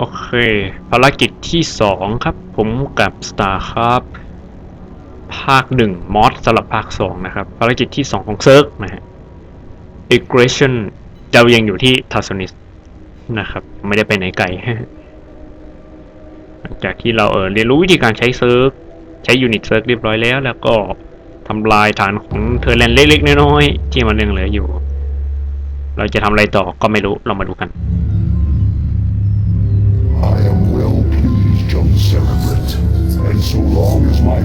โอเค ภารกิจที่ 2 ครับ ผมกับ StarCraft ภาค 1 มอสสำหรับภาค 2 นะครับ ภารกิจที่ 2 ของเซิร์กนะฮะ Aggression จะยังอยู่ที่ทัสนิสนะครับ ไม่ได้ไปไหนไกลหลังจากที่เราเออเรียนรู้วิธีการใช้เซิร์กใช้ยูนิตเซิร์กเรียบร้อยแล้ว แล้วก็ทำลายฐานของเทอร์แลนเล็กๆน้อยๆที่มันยังเหลืออยู่ เราจะทำอะไรต่อก็ไม่รู้เรามาดูกัน so long as my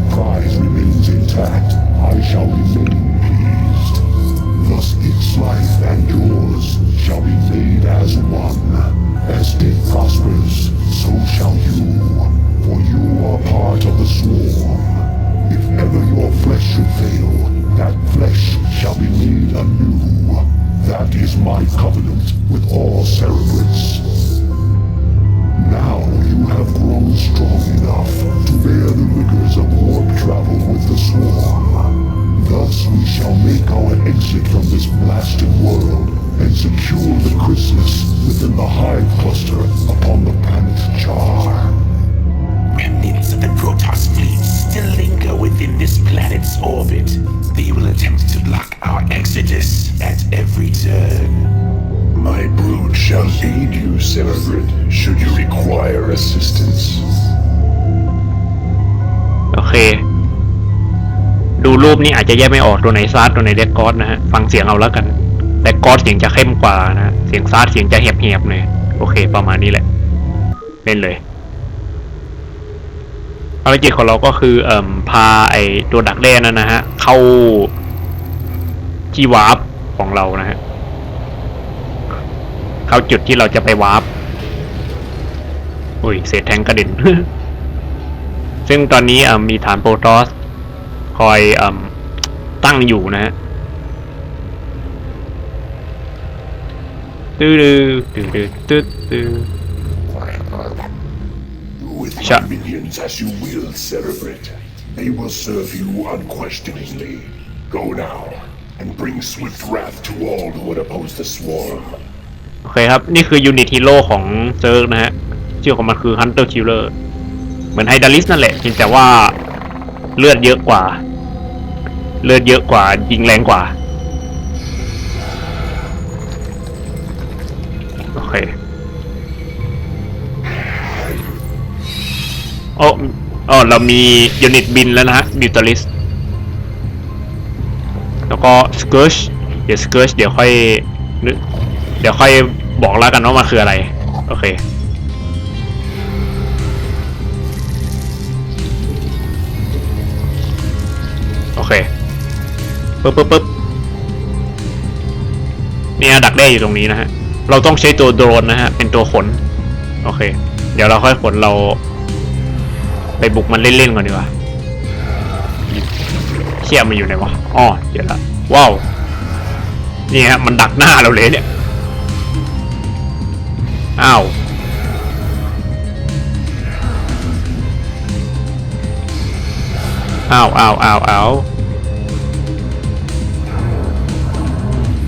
รูปนี้อาจจะแยกไม่ออกตัวไหนซาร์ดตัวไหนเดกกอสนะฮะฟังเสียงเอาแล้วกันเดกกอสเสียงจะเข้มกว่านะเสียงซาร์ดเสียงจะเหียบๆหน่อยโอเค ประมาณนี้แหละเล่นเลยภารกิจของเราก็คือเอ่มพาไอตัวดักแด้นั่นนะฮะเข้าที่วาร์ปของเรานะฮะเข้าจุดที่เราจะไปวาร์ปอุ้ยเศษแทงกระเด็นซึ่งตอนนี้มีฐานโปรตอส คอยเอมตั้งอยู่นะฮะตื้อดื้อตื้อดื้อตื้อตื้อ With Sure. my minions as you will, Cerebrid, they will serve you unquestioningly. Go now, and bring swift wrath to all who would oppose the swarm. โอเคครับ นี่คือยูนิตฮีโร่ของเซิร์กนะฮะ ชื่อของมันคือ Hunter Killer เหมือนไฮดาริสนั่นแหละเพียงแต่ว่า เลือดเยอะกว่า เลือดเยอะกว่ายิงแรงกว่า โอเคโอ้อ๋อเรามียูนิตบินแล้วนะฮะบิวตาริสแล้วก็สเกิร์ชเดี๋ยวสเกิร์ชเดี๋ยวค่อยเดี๋ยวค่อยบอกแล้วกันว่ามันคืออะไร โอเค เคปึ๊บปึ๊บปึ๊บเนี่ยดักแด้อยู่ตรงนี้นะฮะ เราต้องใช้ตัวโดรนนะฮะ เป็นตัวขน โอเค เดี๋ยวเราค่อยขนเรา ไปบุกมันเล่นๆก่อนดีกว่าเชี่ยมันอยู่ไหนวะอ๋อเดี๋ยวละว้าวนี่ฮะมันดักหน้าเราเลยเนี่ยอ้าวอ้าวอ้าวอ้าวอ้าว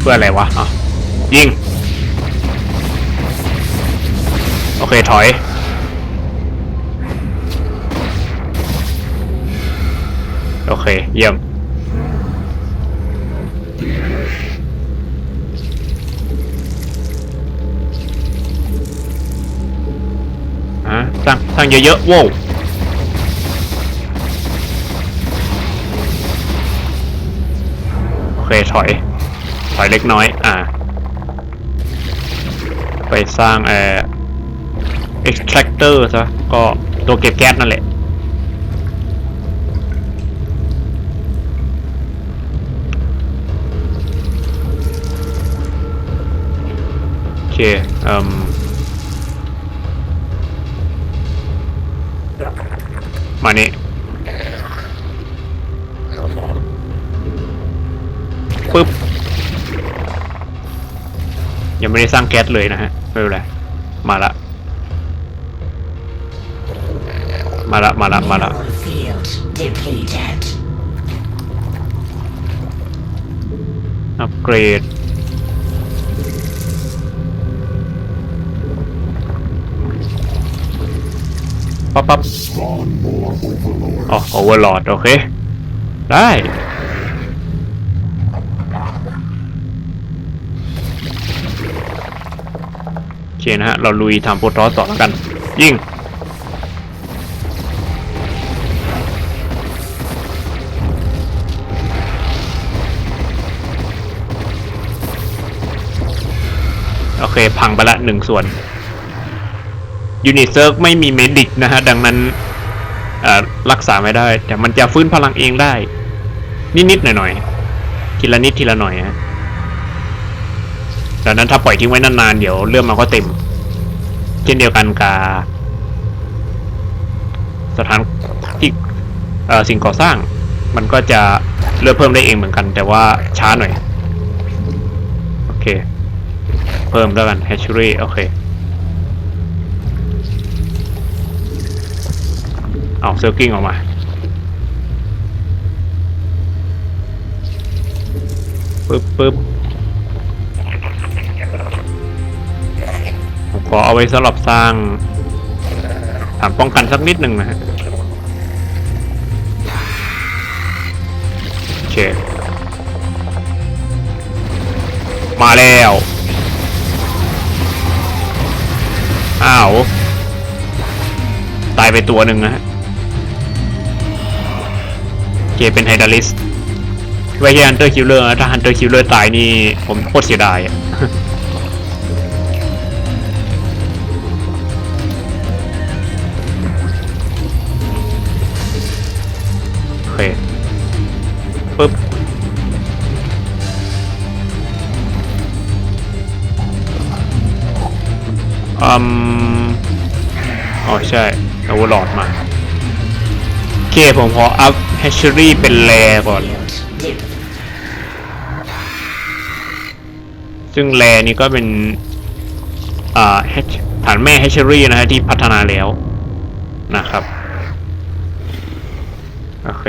พื่ออะไรวะอะยิง โอเค ถอย โอเค เยี่ยม อะสร้างสร้างเยอะๆโว้วโอเค ถอย ถอยเล็กน้อย อ่า ไปสร้างเอ่อ extractor ซะ ก็ตัวเก็บแก๊สนั่นแหละ โอเคเอ่มมานี่ปึ๊บ ยังไม่ได้สร้างแก๊สเลยนะฮะไม่เป็นไรมาละ มาละ มาละ มาละ อัปเกรดปั๊บปั๊บอ๋อโอเวอร์ลอดโอเค ได้ เคนะฮะ เราลุยทำโปรตอสต่อแล้วกัน ยิงโอเค พังไปละหนึ่งส่วนยูนิเซิร์กไม่มีเมดิกนะฮะ ดังนั้นอ่อรักษาไม่ได้ แต่มันจะฟื้นพลังเองได้ นิดๆหน่อยๆทีละนิดทีละหน่อยฮะ ดังนั้นถ้าปล่อยทิ้งไว้นานๆเดี๋ยวเรื่องมันก็เต็ม เช่นเดียวกันกับสถานที่สิ่งก่อสร้าง มันก็จะเลือกเพิ่มได้เองเหมือนกัน แต่ว่าช้าหน่อย โอเค เพิ่มแล้วกัน hatchery โอเคเอาเซอร์กิ้งออกมาปึ๊บปึ๊บ ขอเอาไว้สำหรับสร้างฐานป้องกันสักนิดหนึ่งนะฮะโอเคมาแล้ว อ้าว ตายไปตัวหนึ่งนะฮะเคเป็นไฮดาลิสไว้ที่ฮันเตอร์คิลเลอร์ถ้าฮันเตอร์คิลเลอร์ตายนี่ ผมโคตรเสียดายอะ ปึ๊บอืมอ๋อใช่โอเวอลอดมาโอเคผมขออัพแฮชเชอรี่เป็นแรก่อน ซึ่งแรนี่ก็เป็นอ่า hatch- ฐานแม่แฮชเชอรี่นะฮะที่พัฒนาแล้วนะครับ โอเค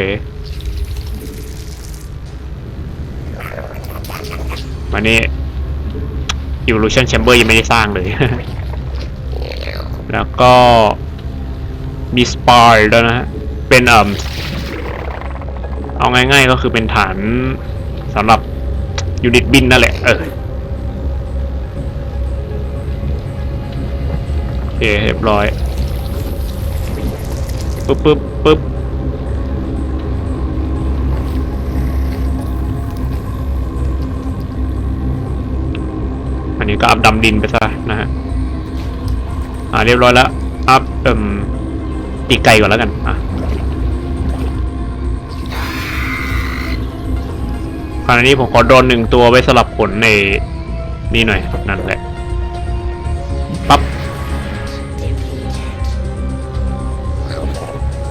วันนี้ Evolution Chamber ยังไม่ได้สร้างเลย แล้วก็มีสปายด้วยนะฮะ เป็นเอ่มเอาง่ายๆก็คือเป็นฐานสำหรับยูนิตบินนั่นแหละ เออโอเคเรียบร้อยปึ๊บปึ๊บ นนี้ก็อัพดำดินไปซะนะฮะอ่าเรียบร้อยแล้วอัพเอ่มตีไก่ก่อนแล้วกันอะคราวนี้ผมขอโดนหนึ่งตัวไว้สลับผลในนี่หน่อยนั่นแหละปั๊บ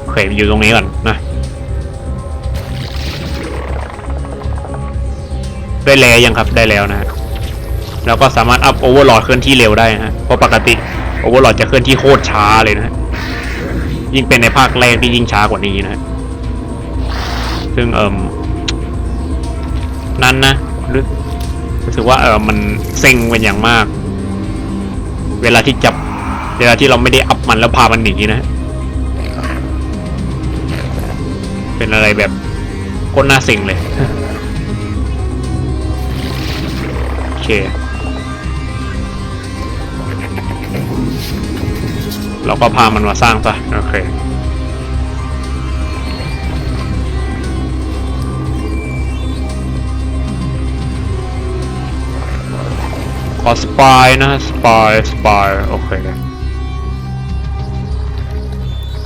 โอเคอยู่ตรงนี้ก่อนนะได้แล้วยังครับได้แล้วนะฮะ แล้วก็สามารถอัพโอเวอร์ลอดเคลื่อนที่เร็วได้ฮะเพราะปกติโอเวอร์ลอดจะเคลื่อนที่โคตรช้าเลยนะฮะยิ่งเป็นในภาคแรกที่ยิ่งช้ากว่านี้นะซึ่งเอิมนั้นนะรู้สึกว่าเออมันเซ็งเป็นอย่างมาก เวลาที่จับ เวลาที่เราไม่ได้อัพมันแล้วพามันหนีนะฮะเป็นอะไรแบบโคตรน่าเซ็งเลย โอเค เราก็พามันมาสร้างซะโอเคขอสปายนะสปายสปายโอเค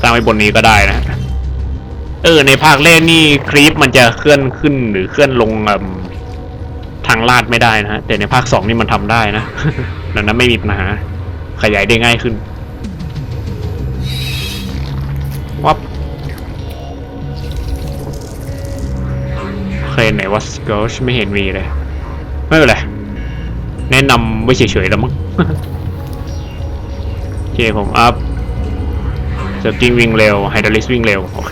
สร้างไว้บนนี้ก็ได้นะเออในภาคแรกนี่คลิปมันจะเคลื่อนขึ้นหรือเคลื่อนลงเอิ่มทางลาดไม่ได้นะฮะแต่ในภาคสองนี่มันทำได้นะดังนั้นไม่มีปัญหาขยายได้ง่ายขึ้น เคยไหนว่าสกลชไม่เห็นมีเลย ไม่เป็นไร แนะนำไว้เฉยๆแล้วมั้งโอเคผมอัพสกิงวิ่งเร็วไฮดรลิสวิ่งเร็ว โอเค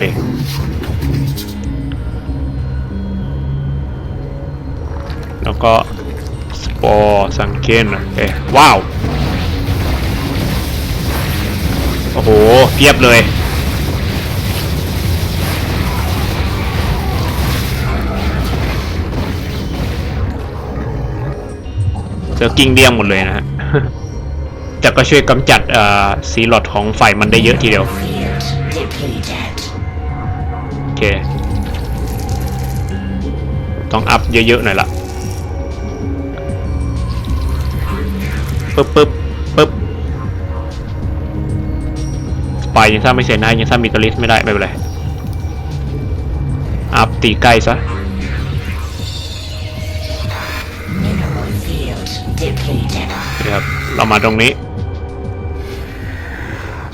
แล้วก็สปอร์สังเกตโอเคว้าว โอโอ้โหเพียบเลย เจอกิ้งเดี้ยงหมดเลยนะฮะ แต่ก็ช่วยกำจัดเอ่อสีหลอดของไฟมันได้เยอะทีเดียว Field depleted. โอเค ต้องอัพเยอะๆหน่อยละปึ๊บปึ๊บปึ๊บสปายยังสร้างไม่เสร็จนะยังสร้างมิตรลิสไม่ได้ ไม่เป็นไร อัพตีใกล้ซะ เรามาตรงนี้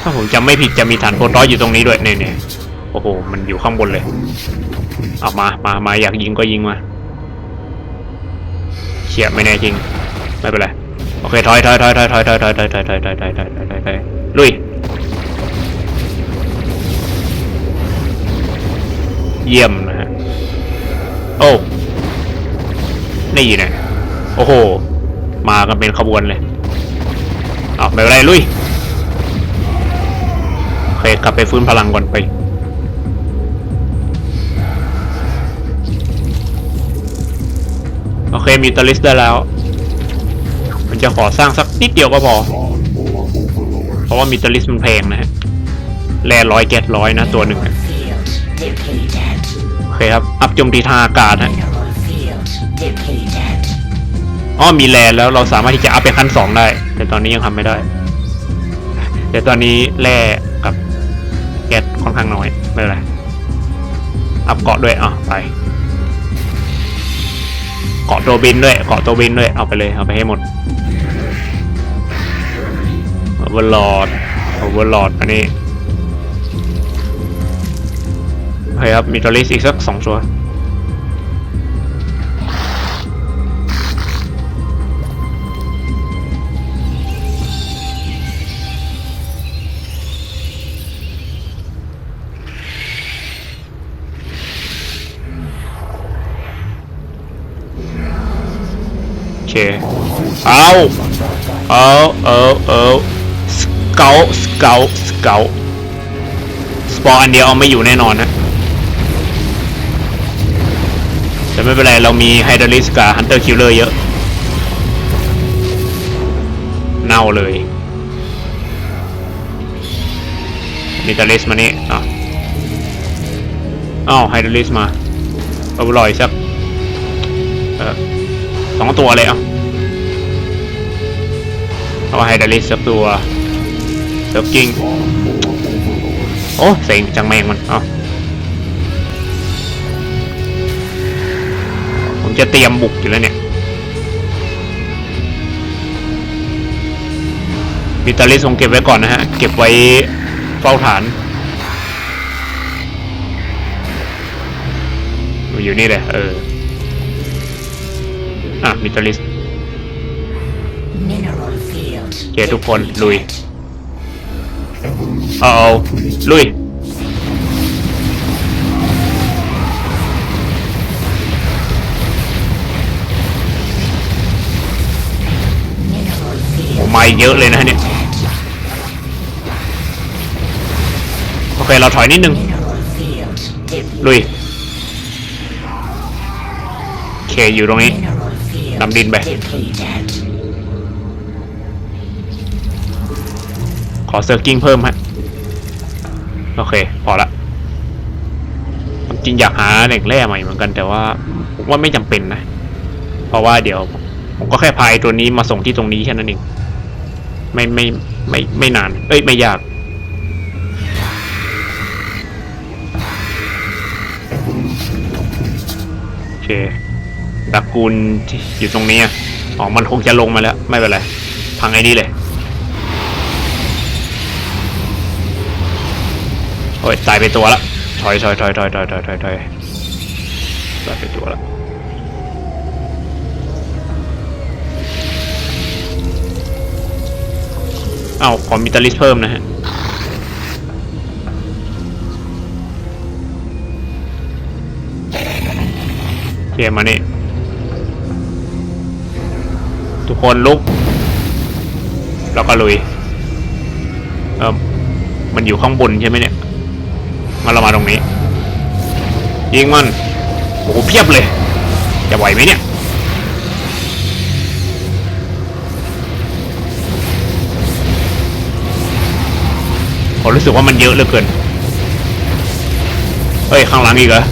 ถ้าผมจำไม่ผิดจะมีฐานโปรตอสอยู่ตรงนี้ด้วยเนี่ยเนี่ยโอ้โห มันอยู่ข้างบนเลยเอามา มา มาอยากยิงก็ยิงมาเขี่ยไม่แน่จริง ไม่เป็นไร โอเคถอยถอยถอยถอยถอยถอยถอยถอยถอยถอยถอยถอยถอยถอยถอยถอยลุย เยี่ยมนะฮะ โอ้ นี่นะ โอ้โห มากันเป็นขบวนเลย เอาไม่เป็นไรลุยโอเคกลับไปฟื้นพลังก่อนไปโอเคมีตลิสได้แล้ว มันจะขอสร้างสักนิดเดียวก็พอ เพราะว่ามีตลิสมันแพงนะฮะแร่ร้อยแก๊สร้อยนะตัวหนึ่งโอเคครับ อัพจมตีทางอากาศฮะ อ๋อมีแร่แล้วเราสามารถที่จะอัพไปขั้นสองได้ แต่ตอนนี้ยังทำไม่ได้ แต่ตอนนี้แร่กับแก๊สค่อนข้างน้อย ไม่เป็นไร อัพเกาะด้วยอะไป เกาะตัวบินด้วยเกาะตัวบินด้วย เอาไปเลย เอาไปให้หมดโอเวอร์ลอดโอเวอร์ลอดอันนี้โอเคครับมีตัวลิสอีกสักสองตัว เคเอาเอาเอาเอาสเกลสเกลสเกลสปอร์อันเดียวเอาไม่อยู่แน่นอนนะแต่ไม่เป็นไร เรามีไฮดรลิสกับฮันเตอร์คิลเลอร์เยอะ เน่าเลยมีตาลิสมานี่อะอ้าวไฮดรลิสมาเอาลอยสักเออ องตัวเลยเอะเอาไฮดรลิสสักตัวเซิร์ฟกิ้งโอ้เซ็งจังแมงมันเอะผมจะเตรียมบุกอยู่แล้วเนี่ยมิตาลิสผมเก็บไว้ก่อนนะฮะ เก็บไว้เฝ้าฐาน อยู่นี่เลยเออ อะมิตาลิส Mineral field โอเคทุกคน ลุยเอาเอาลุย Mineral โอ้ field มาอีกเยอะเลยนะเนี่ย โอเค เราถอยนิดนึง Mineral field depleted. ลุย โอเค อยู่ตรงนี้ Mineral field นำดินไป depleted. ขอเซอร์กิ้งเพิ่มฮะ โอเค พอละความจริงอยากหาแหล่งแร่ใหม่เหมือนกันแต่ว่าผมว่าไม่จำเป็นนะ เพราะว่าเดี๋ยว ผมก็แค่พายตัวนี้มาส่งที่ตรงนี้แค่นั้นเอง ไม่ไม่ไม่ไม่นาน เอ้ยไม่ยากโอเค ตระกูลที่อยู่ตรงนี้อ๋อมันคงจะลงมาแล้ว ไม่เป็นไร พังไอ้นี่เลยโอ้ยตายไปตัวละถอยถอยถอยถอยถอยถอยถอยถอยตายไปตัวละเอ้าขอมิตาลิสเพิ่มนะฮะเกมมานี่ คนลุก แล้วก็ลุย เอิ่มมันอยู่ข้างบนใช่ไหมเนี่ย มาเรามาตรงนี้ ยิงมัน โอ้โหเพียบเลย จะไหวไหมเนี่ย ผมรู้สึกว่ามันเยอะเหลือเกิน เฮ้ย ข้างหลังอีกเหรอ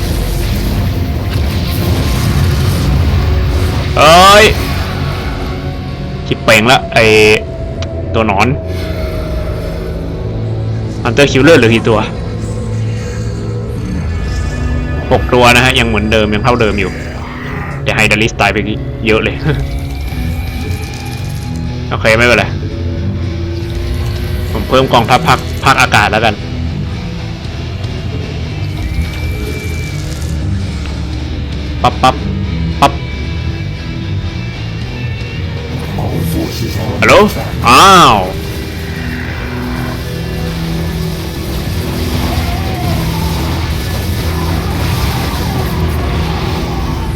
เอ้ย คิดเป่งละไอตัวหนอนอันเตอร์คิวเลอร์เหลือกี่ตัวหกตัวนะฮะ ยังเหมือนเดิม ยังเท่าเดิมอยู่ แต่ไฮดาริสตายไปเยอะเลย โอเค ไม่เป็นไร ผมเพิ่มกองทัพภาคภาคอากาศแล้วกัน ปั๊บปั๊บ อ้าว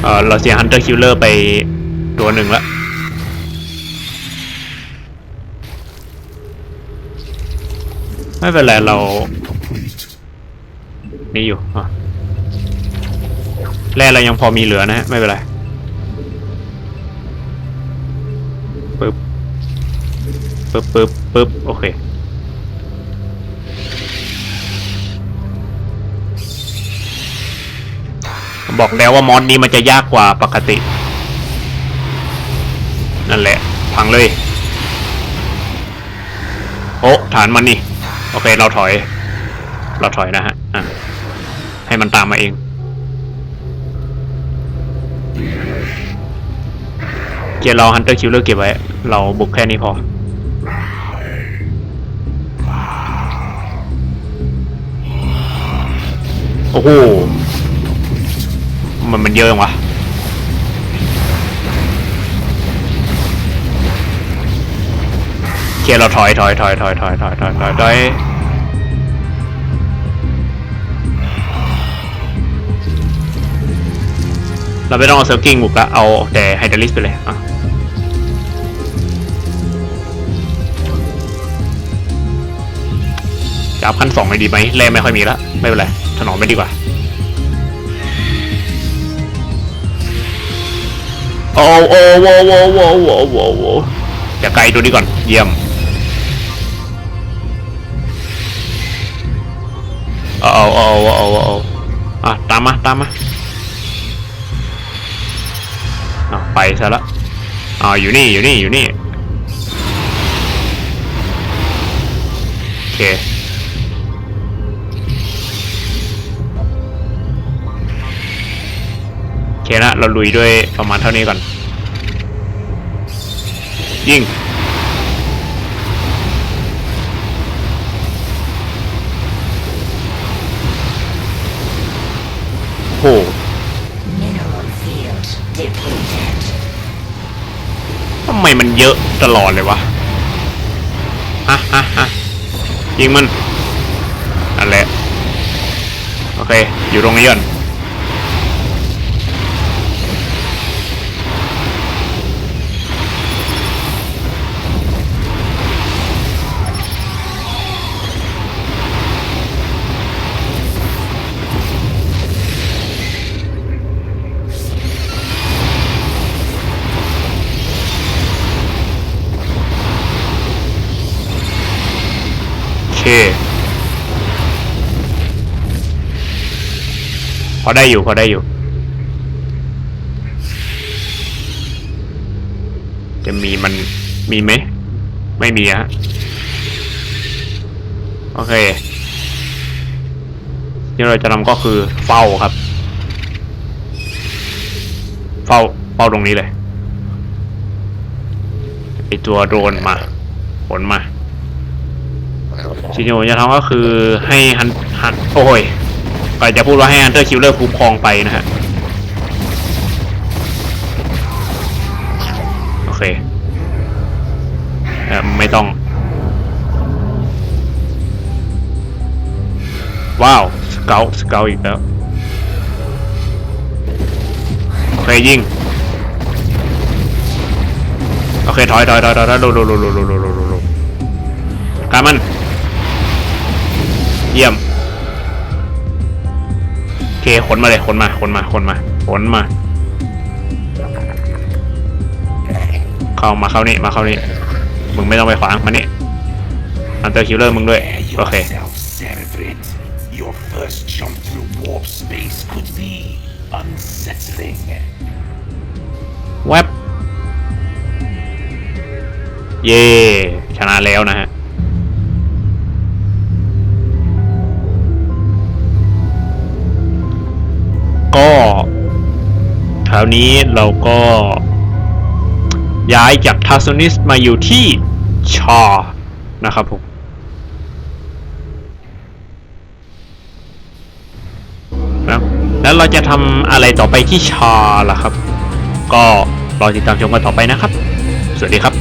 เออเราเสียฮันเตอร์คิลเลอร์ไปตัวหนึ่งละไม่เป็นไรเรา นี่อยู่อะแร่เรายังพอมีเหลือนะฮะ ไม่เป็นไร ปึ๊บปึ๊บปึ๊บโอเคบอกแล้วว่ามอนนี้มันจะยากกว่าปกติ นั่นแหละพังเลยโอ้ฐานมันนี่ โอเค เราถอย เราถอยนะฮะอะให้มันตามมาเอง เกียร์เราฮันเตอร์คิวเลอร์เก็บไว้ เราบุกแค่นี้พอ อ้โห มันมันเยอะจังวะเกียร์เราถอยถอยถอยถอยถอยถอยถอยถอยถอยเราไม่ต้องเอาเซิร์ฟกิ้งบุกละเอาแต่ไฮดรลิสไปเลยอะจับขั้นสองเลยดีไหมแรงไม่ค่อยมีละ ไม่เป็นไร ถนอมไม่ดีกว่า โอ้โอ้โว้โว้โว้โว้โว้โว้จะไกลตัวนี้ก่อน เยี่ยมเอาเอาเอาเอาเอาเอาอะตามมาตามมาอะไปซะละอ่าอยู่นี่อยู่นี่อยู่นี่โอเค เคนะเราลุยด้วยประมาณเท่านี้ก่อน ยิงโหทำไมมันเยอะตลอดเลยวะฮะฮะฮะยิงมันนั่นแหละโอเค อยู่ตรงนี้ก่อน พอได้อยู่ พอได้อยู่ จะมีมันมีไหม ไม่มีฮะ โอเคที่เราจะทำก็คือเฝ้าครับ เฝ้า เฝ้าตรงนี้เลยไอตัวโดรนมาผลมา สิ่งที่ผมจะทำก็คือให้ฮันฮันโอ้ยก่อนจะพูดว่าให้ฮันเตอร์คิลเลอร์คุ้มครองไปนะฮะโอเคเออไม่ต้อง ว้าวสเกลสเกลอีกแล้วโอเคยิงโอเคถอยถอยถอยถอยถอยโลโลโลโลโลโลโลการมัน เยี่ยมโอเคขนมาเลยขนมาขนมาขนมาขนมา เข้ามาเข้านี่มาเข้านี่มึงไม่ต้องไปขวางมานี่อันเตอร์คิลเลอร์มึงด้วยโอเค Your first jump through warp space could be unsettling. แวบเย่ชนะแล้วนะฮะ คราวนี้เราก็ย้ายจากทัสโซนิสมาอยู่ที่ชอนะครับผมนะแล้วเราจะทำอะไรต่อไปที่ชาล่ะครับ ก็รอติดตามชมกันต่อไปนะครับ สวัสดีครับ